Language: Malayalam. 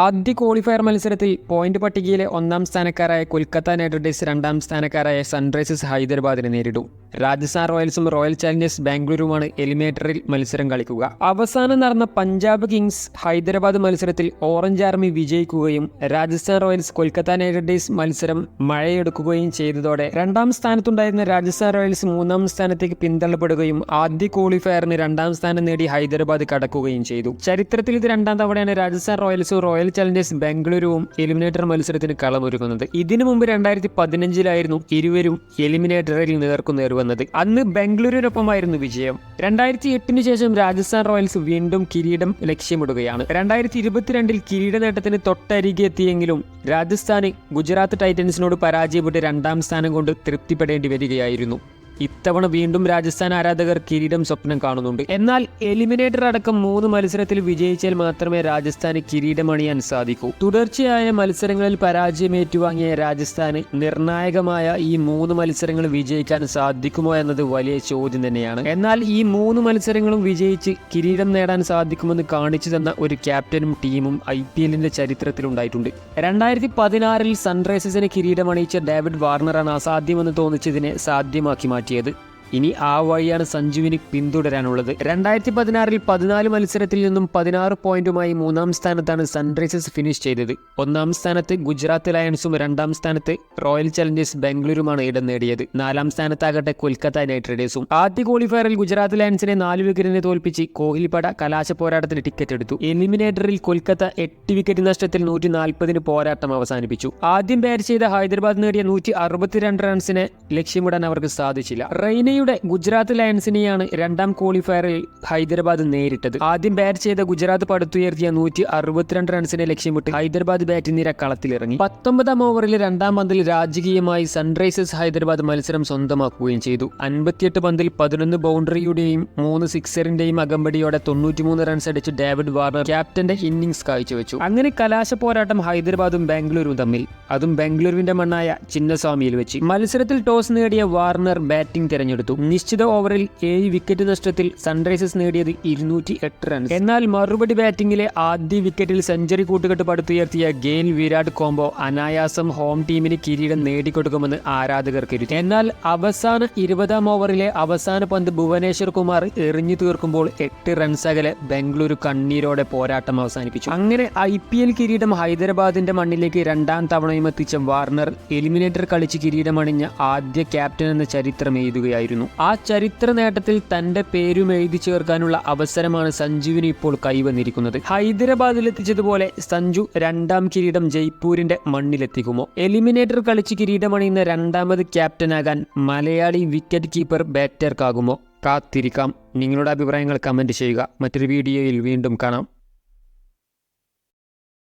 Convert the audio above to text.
ആദ്യ ക്വാളിഫയർ മത്സരത്തിൽ പോയിന്റ് പട്ടികയിലെ ഒന്നാം സ്ഥാനക്കാരായ കൊൽക്കത്ത നൈറ്റ് റൈഡേഴ്സ് രണ്ടാം സ്ഥാനക്കാരായ സൺറൈസേഴ്സ് ഹൈദരാബാദിനെ നേരിടും. രാജസ്ഥാൻ റോയൽസും റോയൽ ചാലഞ്ചേഴ്സ് ബാംഗ്ലൂരുമാണ് എലിമിനേറ്ററിൽ മത്സരം കളിക്കുക. അവസാനം നടന്ന പഞ്ചാബ് കിങ്സ് ഹൈദരാബാദ് മത്സരത്തിൽ ഓറഞ്ച് ആർമി വിജയിക്കുകയും Rajasthan Royals Kolkata Knight Riders മത്സരം മഴയെടുക്കുകയും ചെയ്തതോടെ രണ്ടാം സ്ഥാനത്തുണ്ടായിരുന്ന രാജസ്ഥാൻ റോയൽസ് മൂന്നാം സ്ഥാനത്തേക്ക് പിന്തള്ളപ്പെടുകയും ആദ്യ ക്വാളിഫയറിന് രണ്ടാം സ്ഥാനം നേടി ഹൈദരാബാദ് കടക്കുകയും ചെയ്തു. ചരിത്രത്തിൽ ഇത് രണ്ടാം തവണയാണ് രാജസ്ഥാൻ റോയൽസും റോയൽ ചലഞ്ചേഴ്സ് ബാംഗ്ലൂരുവും എലിമിനേറ്റർ മത്സരത്തിന് കളമൊരുക്കുന്നത് ഇതിനു മുമ്പ് രണ്ടായിരത്തി പതിനഞ്ചിലായിരുന്നു ഇരുവരും എലിമിനേറ്ററിൽ നേർക്കുനേർ വന്നത്. അന്ന് ബംഗളൂരുവിനൊപ്പമായിരുന്നു വിജയം. രണ്ടായിരത്തി എട്ടിന് ശേഷം രാജസ്ഥാൻ റോയൽസ് വീണ്ടും കിരീടം ലക്ഷ്യമിടുകയാണ്. രണ്ടായിരത്തി ഇരുപത്തിരണ്ടിൽ കിരീട നേട്ടത്തിന് തൊട്ടരികെ എത്തിയെങ്കിലും രാജസ്ഥാന് ഗുജറാത്ത് ടൈറ്റൻസിനോട് പരാജയപ്പെട്ട് രണ്ടാം സ്ഥാനം കൊണ്ട് തൃപ്തിപ്പെടേണ്ടി വരികയായിരുന്നു. ഇത്തവണ വീണ്ടും രാജസ്ഥാൻ ആരാധകർ കിരീടം സ്വപ്നം കാണുന്നുണ്ട്. എന്നാൽ എലിമിനേറ്റർ അടക്കം മൂന്ന് മത്സരത്തിൽ വിജയിച്ചാൽ മാത്രമേ രാജസ്ഥാന് കിരീടമണിയാൻ സാധിക്കൂ. തുടർച്ചയായ മത്സരങ്ങളിൽ പരാജയം ഏറ്റുവാങ്ങിയ രാജസ്ഥാന് നിർണായകമായ ഈ മൂന്ന് മത്സരങ്ങൾ വിജയിക്കാൻ സാധിക്കുമോ എന്നത് വലിയ ചോദ്യം തന്നെയാണ്. എന്നാൽ ഈ മൂന്ന് മത്സരങ്ങളും വിജയിച്ച് കിരീടം നേടാൻ സാധിക്കുമെന്ന് കാണിച്ചു തന്ന ഒരു ക്യാപ്റ്റനും ടീമും ഐ പി എല്ലിന്റെ ചരിത്രത്തിലുണ്ടായിട്ടുണ്ട് രണ്ടായിരത്തി പതിനാറിൽ സൺറൈസേഴ്സിന് കിരീടം അണിയിച്ച ഡേവിഡ് വാർണറാണ് അസാധ്യമെന്ന് തോന്നിച്ചതിനെ സാധ്യമാക്കി മാറ്റിയത് ഇനി ആ വഴിയാണ് സഞ്ജുവിന് പിന്തുടരാനുള്ളത്. രണ്ടായിരത്തി പതിനാറിൽ പതിനാല് മത്സരത്തിൽ നിന്നും പതിനാറ് പോയിന്റുമായി മൂന്നാം സ്ഥാനത്താണ് സൺറൈസേഴ്സ് ഫിനിഷ് ചെയ്തത്. ഒന്നാം സ്ഥാനത്ത് ഗുജറാത്ത് ലയൺസും രണ്ടാം സ്ഥാനത്ത് റോയൽ ചലഞ്ചേഴ്സ് ബാംഗ്ലൂരുമാണ് ഇടം നേടിയത്. നാലാം സ്ഥാനത്താകട്ടെ കൊൽക്കത്ത നൈറ്റ് റൈഡേഴ്സും. ആദ്യ ക്വാളിഫയറിൽ ഗുജറാത്ത് ലയൺസിനെ നാല് വിക്കറ്റിനെ തോൽപ്പിച്ച് കോഹ്ലിപ്പട കലാശ പോരാട്ടത്തിന് ടിക്കറ്റ് എടുത്തു. എലിമിനേറ്ററിൽ കൊൽക്കത്ത എട്ട് വിക്കറ്റ് നഷ്ടത്തിൽ നൂറ്റി നാൽപ്പതിന് പോരാട്ടം അവസാനിപ്പിച്ചു. ആദ്യം ബാറ്റ് ചെയ്ത ഹൈദരാബാദ് നേടിയ നൂറ്റി അറുപത്തിരണ്ട് റൺസിനെ ലക്ഷ്യമിടാൻ അവർക്ക് സാധിച്ചില്ല. റെയ്നയുടെ ഗുജറാത്ത് ലയൺസിനെയാണ് രണ്ടാം ക്വാളിഫയറിൽ ഹൈദരാബാദ് നേരിട്ടത്. ആദ്യം ബാറ്റ് ചെയ്ത ഗുജറാത്ത് പടുത്തുയർത്തിയ നൂറ്റി അറുപത്തിരണ്ട് റൺസിനെ ലക്ഷ്യമിട്ട് ഹൈദരാബാദ് ബാറ്റ് നിര കളത്തിലിറങ്ങി പത്തൊമ്പതാം ഓവറിൽ രണ്ടാം പന്തിൽ രാജകീയമായി സൺറൈസേഴ്സ് ഹൈദരാബാദ് മത്സരം സ്വന്തമാക്കുകയും ചെയ്തു. അൻപത്തിയെട്ട് പന്തിൽ പതിനൊന്ന് ബൗണ്ടറിയുടെയും മൂന്ന് സിക്സറിന്റെയും അകമ്പടിയോടെ തൊണ്ണൂറ്റിമൂന്ന് റൺസ് അടിച്ച് ഡേവിഡ് വാർണർ ക്യാപ്റ്റന്റെ ഇന്നിംഗ്സ് കാഴ്ചവെച്ചു. അങ്ങനെ കലാശ പോരാട്ടം ഹൈദരാബാദും ബാംഗ്ലൂരും തമ്മിൽ. അതും ബാംഗ്ലൂരുവിന്റെ മണ്ണായ ചിന്നസ്വാമിയിൽ വെച്ച്. മത്സരത്തിൽ ടോസ് നേടിയ വാർണർ ബാറ്റിംഗ് തിരഞ്ഞെടുത്തു. നിശ്ചിത ഓവറിൽ ഏഴ് വിക്കറ്റ് നഷ്ടത്തിൽ സൺറൈസേഴ്സ് നേടിയത് ഇരുന്നൂറ്റി എട്ട് റൺസ് എന്നാൽ മറുപടി ബാറ്റിംഗിലെ ആദ്യ വിക്കറ്റിൽ സെഞ്ചുറി കൂട്ടുകെട്ട് പടുത്തുയർത്തിയ ഗെയിൽ വിരാട് കോംബോ അനായാസം ഹോം ടീമിന് കിരീടം നേടിക്കൊടുക്കുമെന്ന് ആരാധകർ കരുതി. എന്നാൽ അവസാന ഇരുപതാം ഓവറിലെ അവസാന പന്ത് ഭുവനേശ്വർ കുമാർ എറിഞ്ഞു തീർക്കുമ്പോൾ എട്ട് റൺസ് അകലെ ബംഗളൂരു കണ്ണീരോടെ പോരാട്ടം അവസാനിപ്പിച്ചു. അങ്ങനെ ഐ പി എൽ കിരീടം ഹൈദരാബാദിന്റെ മണ്ണിലേക്ക് രണ്ടാം തവണയും എത്തിച്ച വാർണർ എലിമിനേറ്റർ കളിച്ച് കിരീടമണിഞ്ഞ ആദ്യ ക്യാപ്റ്റൻ എന്ന ചരിത്രം എഴുതുകയായിരുന്നു. ആ ചരിത്ര നേട്ടത്തിൽ തന്റെ പേരും എഴുതി ചേർക്കാനുള്ള അവസരമാണ് സഞ്ജുവിന് ഇപ്പോൾ കൈവന്നിരിക്കുന്നത്. ഹൈദരാബാദിൽ എത്തിച്ചതുപോലെ സഞ്ജു രണ്ടാം കിരീടം ജയ്പൂരിന്റെ മണ്ണിലെത്തിക്കുമോ? എലിമിനേറ്റർ കളിച്ച് കിരീടമണിയുന്ന രണ്ടാമത് ക്യാപ്റ്റനാകാൻ മലയാളി വിക്കറ്റ് കീപ്പർ ബാറ്റർക്കാകുമോ? കാത്തിരിക്കാം. നിങ്ങളുടെ അഭിപ്രായങ്ങൾ കമന്റ് ചെയ്യുക. മറ്റൊരു വീഡിയോയിൽ വീണ്ടും കാണാം.